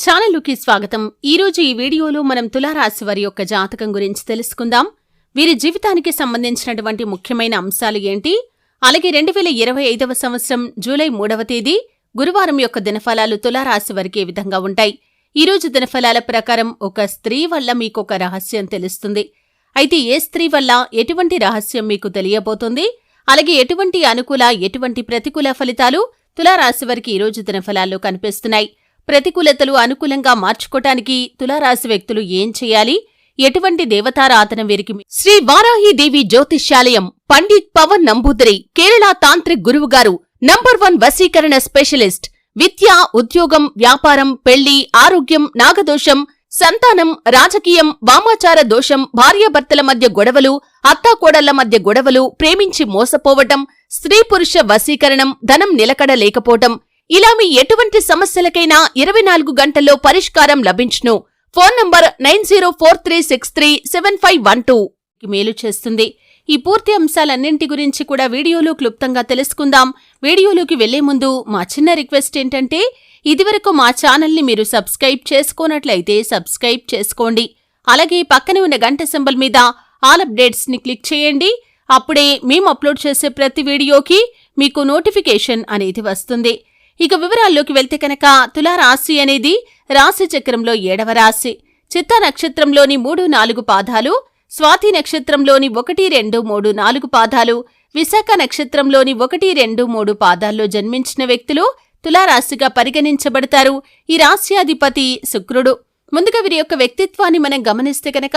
ఛానలుకి స్వాగతం. ఈ రోజు ఈ వీడియోలో మనం తులారాశి వారి యొక్క జాతకం గురించి తెలుసుకుందాం. వీరి జీవితానికి సంబంధించినటువంటి ముఖ్యమైన అంశాలు ఏంటి? అలాగే రెండు వేల ఇరవై ఐదవ సంవత్సరం జూలై మూడవ తేదీ గురువారం యొక్క దినఫలాలు తులారాశి వారికి ఏ విధంగా ఉంటాయి? ఈ రోజు దినఫలాల ప్రకారం ఒక స్త్రీ వల్ల మీకు ఒక రహస్యం తెలుస్తుంది. అయితే ఏ స్త్రీ వల్ల ఎటువంటి రహస్యం మీకు తెలియబోతుంది? అలాగే ఎటువంటి అనుకూల ఎటువంటి ప్రతికూల ఫలితాలు తులారాశి వారికి ఈ రోజు దినఫలాల్లో కనిపిస్తున్నాయి? ప్రతికూలతలు అనుకూలంగా మార్చుకోటానికి తులారాశి వ్యక్తులు ఏం చేయాలి? ఎటువంటి దేవతారాధన వీరికి? శ్రీ వారాహి దేవి జ్యోతిష్యాలయం పండిత్ పవన్ నంబూదరి కేరళ తాంత్రిక్ గురువుగారు నంబర్ వన్ వశీకరణ స్పెషలిస్ట్ విద్య ఉద్యోగం వ్యాపారం పెళ్ళి ఆరోగ్యం నాగదోషం సంతానం రాజకీయం వామాచార దోషం భార్యాభర్తల మధ్య గొడవలు అత్తాకోడళ్ళ మధ్య గొడవలు ప్రేమించి మోసపోవటం స్త్రీ పురుష వశీకరణం ధనం నిలకడ లేకపోవటం ఇలా మీ ఎటువంటి సమస్యలకైనా ఇరవై నాలుగు గంటల్లో పరిష్కారం లభించును. Phone number nine zero four three six three seven five one two మేలు చేస్తుంది. ఈ పూర్తి అంశాలన్నింటి గురించి కూడా వీడియోలో క్లుప్తంగా తెలుసుకుందాం. వీడియోలోకి వెళ్ళే ముందు మా చిన్న రిక్వెస్ట్ ఏంటంటే ఇదివరకు మా ఛానల్ని మీరు సబ్స్క్రైబ్ చేసుకోనట్లయితే సబ్స్క్రైబ్ చేసుకోండి. అలాగే పక్కనే ఉన్న గంట సింబల్ మీద ఆల్ అప్డేట్స్ని క్లిక్ చేయండి. అప్పుడే మేము అప్లోడ్ చేసే ప్రతి వీడియోకి మీకు నోటిఫికేషన్ అనేది వస్తుంది. ఇక వివరాల్లోకి వెళ్తే కనుక తులారాశి అనేది రాశి చక్రంలో ఏడవ రాశి. చిత్త నక్షత్రంలోని మూడు నాలుగు పాదాలు స్వాతి నక్షత్రంలోని ఒకటి రెండు మూడు నాలుగు పాదాలు విశాఖ నక్షత్రంలోని ఒకటి రెండు మూడు పాదాల్లో జన్మించిన వ్యక్తులు తులారాశిగా పరిగణించబడతారు. ఈ రాశ్యాధిపతి శుక్రుడు. ముందుగా వీరి యొక్క వ్యక్తిత్వాన్ని మనం గమనిస్తే కనుక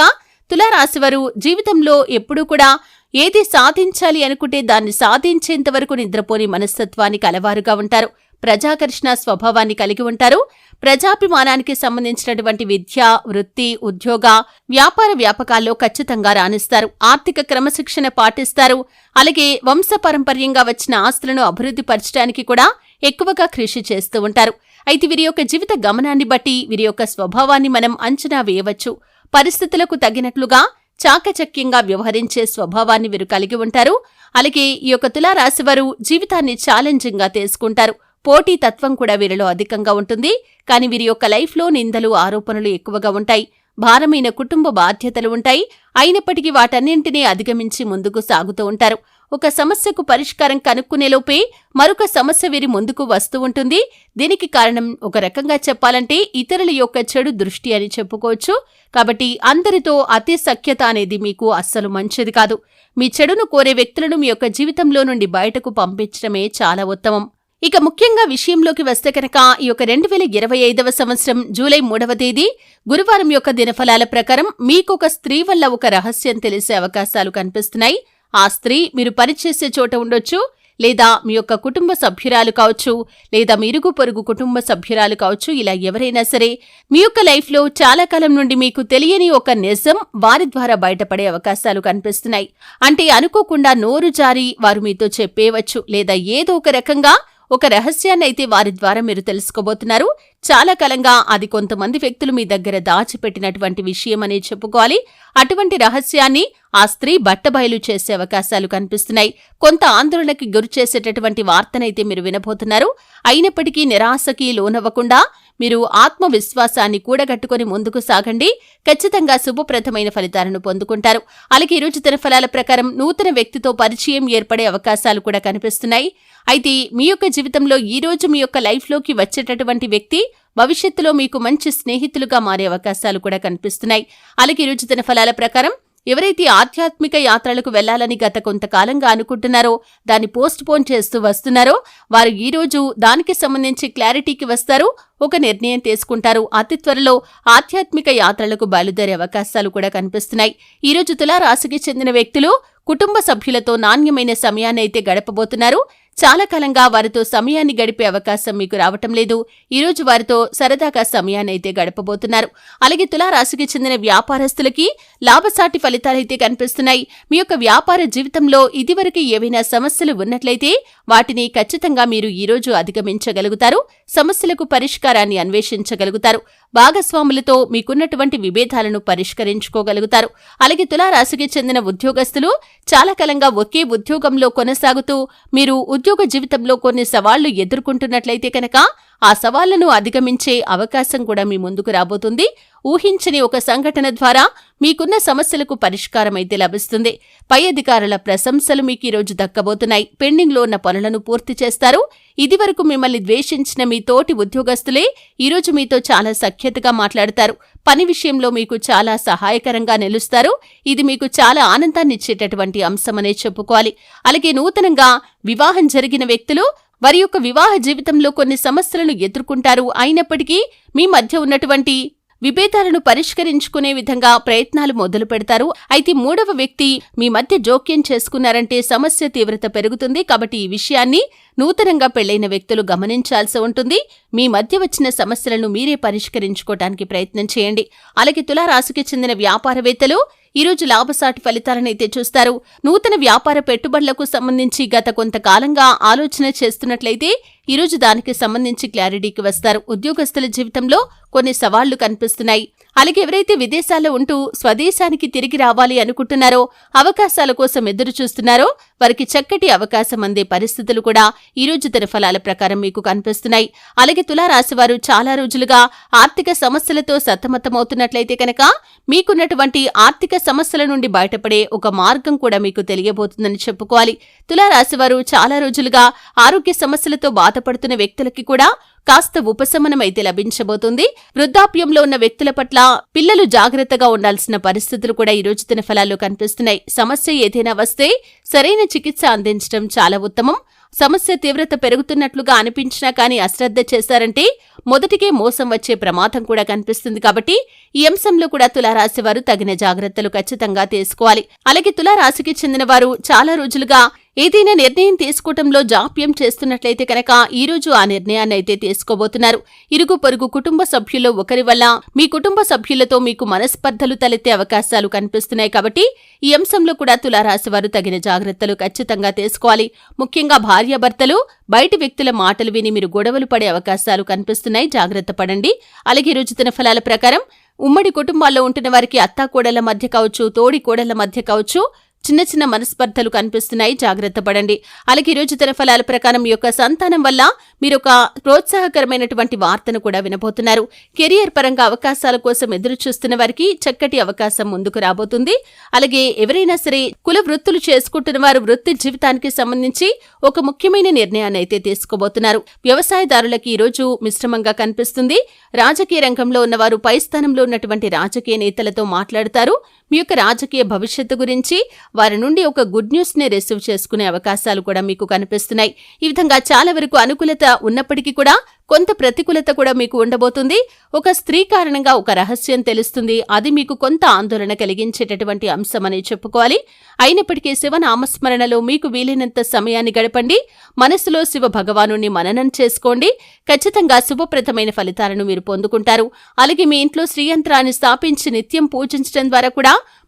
తులారాశివారు జీవితంలో ఎప్పుడూ కూడా ఏది సాధించాలి అనుకుంటే దాన్ని సాధించేంత వరకు నిద్రపోని మనస్తత్వానికి అలవారుగా ఉంటారు. ప్రజాకర్షణ స్వభావాన్ని కలిగి ఉంటారు. ప్రజాభిమానానికి సంబంధించినటువంటి విద్య వృత్తి ఉద్యోగ వ్యాపార వ్యాపకాల్లో ఖచ్చితంగా రాణిస్తారు. ఆర్థిక క్రమశిక్షణ పాటిస్తారు. అలాగే వంశపారంపర్యంగా వచ్చిన ఆస్తులను అభివృద్ధి పరచడానికి కూడా ఎక్కువగా కృషి చేస్తూ ఉంటారు. అయితే వీరి యొక్క జీవిత గమనాన్ని బట్టి వీరి యొక్క స్వభావాన్ని మనం అంచనా వేయవచ్చు. పరిస్థితులకు తగినట్లుగా చాకచక్యంగా వ్యవహరించే స్వభావాన్ని వీరు కలిగి ఉంటారు. అలాగే ఈ యొక్క తులారాశివారు జీవితాన్ని ఛాలెంజింగ్గా తీసుకుంటారు. పోటీ తత్వం కూడా వీరిలో అధికంగా ఉంటుంది. కానీ వీరి యొక్క లైఫ్లో నిందలు ఆరోపణలు ఎక్కువగా ఉంటాయి. భారమైన కుటుంబ బాధ్యతలు ఉంటాయి. అయినప్పటికీ వాటన్నింటినీ అధిగమించి ముందుకు సాగుతూ ఉంటారు. ఒక సమస్యకు పరిష్కారం కనుక్కునేలోపే మరొక సమస్య వీరి ముందుకు వస్తూ ఉంటుంది. దీనికి కారణం ఒక రకంగా చెప్పాలంటే ఇతరుల యొక్క చెడు దృష్టి అని చెప్పుకోవచ్చు. కాబట్టి అందరితో అతి సఖ్యత అనేది మీకు అస్సలు మంచిది కాదు. మీ చెడును కోరే వ్యక్తులను మీ యొక్క జీవితంలో నుండి బయటకు పంపించడమే చాలా ఉత్తమం. ఇక ముఖ్యంగా విషయంలోకి వస్తే కనుక ఈ యొక్క రెండు వేల ఇరవై ఐదవ సంవత్సరం జూలై మూడవ తేదీ గురువారం యొక్క దినఫలాల ప్రకారం మీకొక స్త్రీ వల్ల ఒక రహస్యం తెలిసే అవకాశాలు కనిపిస్తున్నాయి. ఆ స్త్రీ మీరు పనిచేసే చోట ఉండొచ్చు లేదా మీ యొక్క కుటుంబ సభ్యురాలు కావచ్చు లేదా మీ ఇరుగు పొరుగు కుటుంబ సభ్యురాలు కావచ్చు ఇలా ఎవరైనా సరే మీ యొక్క లైఫ్లో చాలా కాలం నుండి మీకు తెలియని ఒక నిజం వారి ద్వారా బయటపడే అవకాశాలు కనిపిస్తున్నాయి. అంటే అనుకోకుండా నోరు జారి వారు మీతో చెప్పేవచ్చు లేదా ఏదో ఒక రకంగా ఒక రహస్యాన్ని అయితే వారి ద్వారా మీరు తెలుసుకోబోతున్నారు. చాలా కాలంగా అది కొంతమంది వ్యక్తులు మీ దగ్గర దాచిపెట్టినటువంటి విషయం అనే చెప్పుకోవాలి. అటువంటి రహస్యాన్ని ఆ స్త్రీ బట్టబయలు చేసే అవకాశాలు కనిపిస్తున్నాయి. కొంత ఆందోళనకి గురి చేసేటటువంటి వార్తనైతే మీరు వినబోతున్నారు. అయినప్పటికీ నిరాశకి లోనవ్వకుండా మీరు ఆత్మవిశ్వాసాన్ని కూడగట్టుకుని ముందుకు సాగండి. ఖచ్చితంగా శుభప్రదమైన ఫలితాలను పొందుకుంటారు. అలాగే ఈరోజు తన ఫలాల ప్రకారం నూతన వ్యక్తితో పరిచయం ఏర్పడే అవకాశాలు కూడా కనిపిస్తున్నాయి. అయితే మీ యొక్క జీవితంలో ఈ రోజు మీ యొక్క లైఫ్లోకి వచ్చేటటువంటి వ్యక్తి భవిష్యత్తులో మీకు మంచి స్నేహితులుగా మారే అవకాశాలు కూడా కనిపిస్తున్నాయి. అలాగే ఈరోజు తన ఫలాల ప్రకారం ఎవరైతే ఆధ్యాత్మిక యాత్రలకు వెళ్ళాలని గత కొంతకాలంగా అనుకుంటున్నారో దాన్ని పోస్ట్ పోన్ చేస్తూ వస్తున్నారో వారు ఈరోజు దానికి సంబంధించి క్లారిటీకి వస్తారు ఒక నిర్ణయం తీసుకుంటారు. అతి త్వరలో ఆధ్యాత్మిక యాత్రలకు బయలుదేరే అవకాశాలు కూడా కనిపిస్తున్నాయి. ఈ రోజు తులారాశికి చెందిన వ్యక్తులు కుటుంబ సభ్యులతో నాణ్యమైన సమయాన్ని అయితే గడపబోతున్నారు. చాలా కాలంగా వారితో సమయాన్ని గడిపే అవకాశం మీకు రావటం లేదు. ఈరోజు వారితో సరదాగా సమయాన్ని అయితే గడపబోతున్నారు. అలాగే తులారాశికి చెందిన వ్యాపారస్తులకి లాభసాటి ఫలితాలైతే కనిపిస్తున్నాయి. మీ యొక్క వ్యాపార జీవితంలో ఇదివరకు ఏవైనా సమస్యలు ఉన్నట్లయితే వాటిని ఖచ్చితంగా మీరు ఈరోజు అధిగమించగలుగుతారు. సమస్యలకు పరిష్కారాన్ని అన్వేషించగలుగుతారు. భాగస్వాములతో మీకున్నటువంటి విభేదాలను పరిష్కరించుకోగలుగుతారు. అలాగే తులారాశికి చెందిన ఉద్యోగస్తులు చాలా కాలంగా ఒకే ఉద్యోగంలో కొనసాగుతూ మీరు ఉద్యోగ జీవితంలో కొన్ని సవాళ్ళు ఎదుర్కొంటున్నట్లయితే కనుక ఆ సవాళ్ళను అధిగమించే అవకాశం కూడా మీ ముందుకు రాబోతుంది. ఊహించని ఒక సంఘటన ద్వారా మీకున్న సమస్యలకు పరిష్కారం అయితే లభిస్తుంది. పై అధికారుల ప్రశంసలు మీకు ఈరోజు దక్కబోతున్నాయి. పెండింగ్లో ఉన్న పనులను పూర్తి చేస్తారు. ఇదివరకు మిమ్మల్ని ద్వేషించిన మీ తోటి ఉద్యోగస్తులే ఈరోజు మీతో చాలా సఖ్యతగా మాట్లాడతారు. పని విషయంలో మీకు చాలా సహాయకరంగా నిలుస్తారు. ఇది మీకు చాలా ఆనందాన్ని ఇచ్చేటటువంటి అంశమనే చెప్పుకోవాలి. అలాగే నూతనంగా వివాహం జరిగిన వ్యక్తులు వారి యొక్క వివాహ జీవితంలో కొన్ని సమస్యలను ఎదుర్కొంటారు. అయినప్పటికీ మీ మధ్య ఉన్నటువంటి విభేదాలను పరిష్కరించుకునే విధంగా ప్రయత్నాలు మొదలు పెడతారు. అయితే మూడవ వ్యక్తి మీ మధ్య జోక్యం చేసుకున్నారంటే సమస్య తీవ్రత పెరుగుతుంది. కాబట్టి ఈ విషయాన్ని నూతనంగా పెళ్ళైన వ్యక్తులు గమనించాల్సి ఉంటుంది. మీ మధ్య వచ్చిన సమస్యలను మీరే పరిష్కరించుకోవటానికి ప్రయత్నం చేయండి. అలాగే తులారాశికి చెందిన వ్యాపారవేత్తలు ఈరోజు లాభసాటి ఫలితాలనైతే చూస్తారు. నూతన వ్యాపార పెట్టుబడులకు సంబంధించి గత కొంతకాలంగా ఆలోచన చేస్తున్నట్లయితే ఈరోజు దానికి సంబంధించి క్లారిటీకి వస్తారు. ఉద్యోగస్తుల జీవితంలో కొన్ని సవాళ్ళు కనిపిస్తున్నాయి. అలాగే ఎవరైతే విదేశాల్లో ఉంటూ స్వదేశానికి తిరిగి రావాలి అనుకుంటున్నారో అవకాశాల కోసం ఎదురు చూస్తున్నారో వారికి చక్కటి అవకాశం అందే పరిస్థితులు కూడా ఈరోజు తన ఫలాల ప్రకారం మీకు కనిపిస్తున్నాయి. అలాగే తులారాశివారు చాలా రోజులుగా ఆర్థిక సమస్యలతో సతమతమవుతున్నట్లయితే కనుక మీకున్నటువంటి ఆర్థిక సమస్యల నుండి బయటపడే ఒక మార్గం కూడా మీకు తెలియబోతుందని చెప్పుకోవాలి. తులారాశివారు చాలా రోజులుగా ఆరోగ్య సమస్యలతో బాధపడుతున్న వ్యక్తులకి కూడా కాస్త ఉపశమనం అయితే లభించబోతుంది. వృద్ధాప్యంలో ఉన్న వ్యక్తుల పట్ల పిల్లలు జాగ్రత్తగా ఉండాల్సిన పరిస్థితులు కూడా ఈ రోజు తిన ఫలాల్లో కనిపిస్తున్నాయి. సమస్య ఏదైనా వస్తే సరైన చికిత్స అందించడం చాలా ఉత్తమం. సమస్య తీవ్రత పెరుగుతున్నట్లుగా అనిపించినా కానీ అశ్రద్ధ చేశారంటే మొదటికే మోసం వచ్చే ప్రమాదం కూడా కనిపిస్తుంది కాబట్టి ఈ అంశంలో కూడా తులారాశి వారు తగిన జాగ్రత్తలు ఖచ్చితంగా తీసుకోవాలి. అలాగే తులారాశికి చెందిన వారు చాలా రోజులుగా ఏదైనా నిర్ణయం తీసుకోవటంలో జాప్యం చేస్తున్నట్లయితే కనుక ఈరోజు ఆ నిర్ణయాన్ని అయితే తీసుకోబోతున్నారు. ఇరుగు పొరుగు కుటుంబ సభ్యుల్లో ఒకరి వల్ల మీ కుటుంబ సభ్యులతో మీకు మనస్పర్ధలు తలెత్తే అవకాశాలు కనిపిస్తున్నాయి కాబట్టి ఈ అంశంలో కూడా తులారాశి వారు తగిన జాగ్రత్తలు ఖచ్చితంగా తీసుకోవాలి. ముఖ్యంగా భార్యాభర్తలు బయటి వ్యక్తుల మాటలు విని మీరు గొడవలు పడే అవకాశాలు కనిపిస్తున్నాయి. జాగ్రత్త పడండి. అలాగే ఈ రోజు ఫలాల ప్రకారం ఉమ్మడి కుటుంబాల్లో ఉంటున్న వారికి అత్తాకోడళ్ళ మధ్య కావచ్చు తోడి కోడళ్ళ మధ్య కావచ్చు చిన్న చిన్న మనస్పర్ధలు కనిపిస్తున్నాయి. జాగ్రత్త పడండి. అలాగే ఈ తన ఫలాల ప్రకారం యొక్క సంతానం వల్ల మీరు ఒక ప్రోత్సాహకరమైనటువంటి వార్తను కూడా వినబోతున్నారు. కెరియర్ పరంగా అవకాశాల కోసం ఎదురు చూస్తున్న వారికి చక్కటి అవకాశం ముందుకు రాబోతుంది. అలాగే ఎవరైనా సరే కుల వృత్తులు చేసుకుంటున్న వారు వృత్తి జీవితానికి సంబంధించి ఒక ముఖ్యమైన నిర్ణయాన్ని అయితే తీసుకోబోతున్నారు. వ్యవసాయదారులకి ఈ రోజు మిశ్రమంగా కనిపిస్తుంది. రాజకీయ రంగంలో ఉన్నవారు పై స్థానంలో ఉన్నటువంటి రాజకీయ నేతలతో మాట్లాడతారు. మీ యొక్క రాజకీయ భవిష్యత్తు గురించి వారి నుండి ఒక గుడ్ న్యూస్ని రిసీవ్ చేసుకునే అవకాశాలు కూడా మీకు కనిపిస్తున్నాయి. ఈ విధంగా చాలా వరకు అనుకూలత ఉన్నప్పటికీ కూడా కొంత ప్రతికూలత కూడా మీకు ఉండబోతుంది. ఒక స్త్రీ కారణంగా ఒక రహస్యం తెలుస్తుంది. అది మీకు కొంత ఆందోళన కలిగించేటటువంటి అంశం అని చెప్పుకోవాలి. అయినప్పటికీ శివనామస్మరణలో మీకు వీలైనంత సమయాన్ని గడపండి. మనసులో శివ భగవాను మననం చేసుకోండి. ఖచ్చితంగా శుభప్రదమైన ఫలితాలను మీరు పొందుకుంటారు. అలాగే మీ ఇంట్లో శ్రీయంత్రాన్ని స్థాపించి నిత్యం పూజించడం ద్వారా కూడా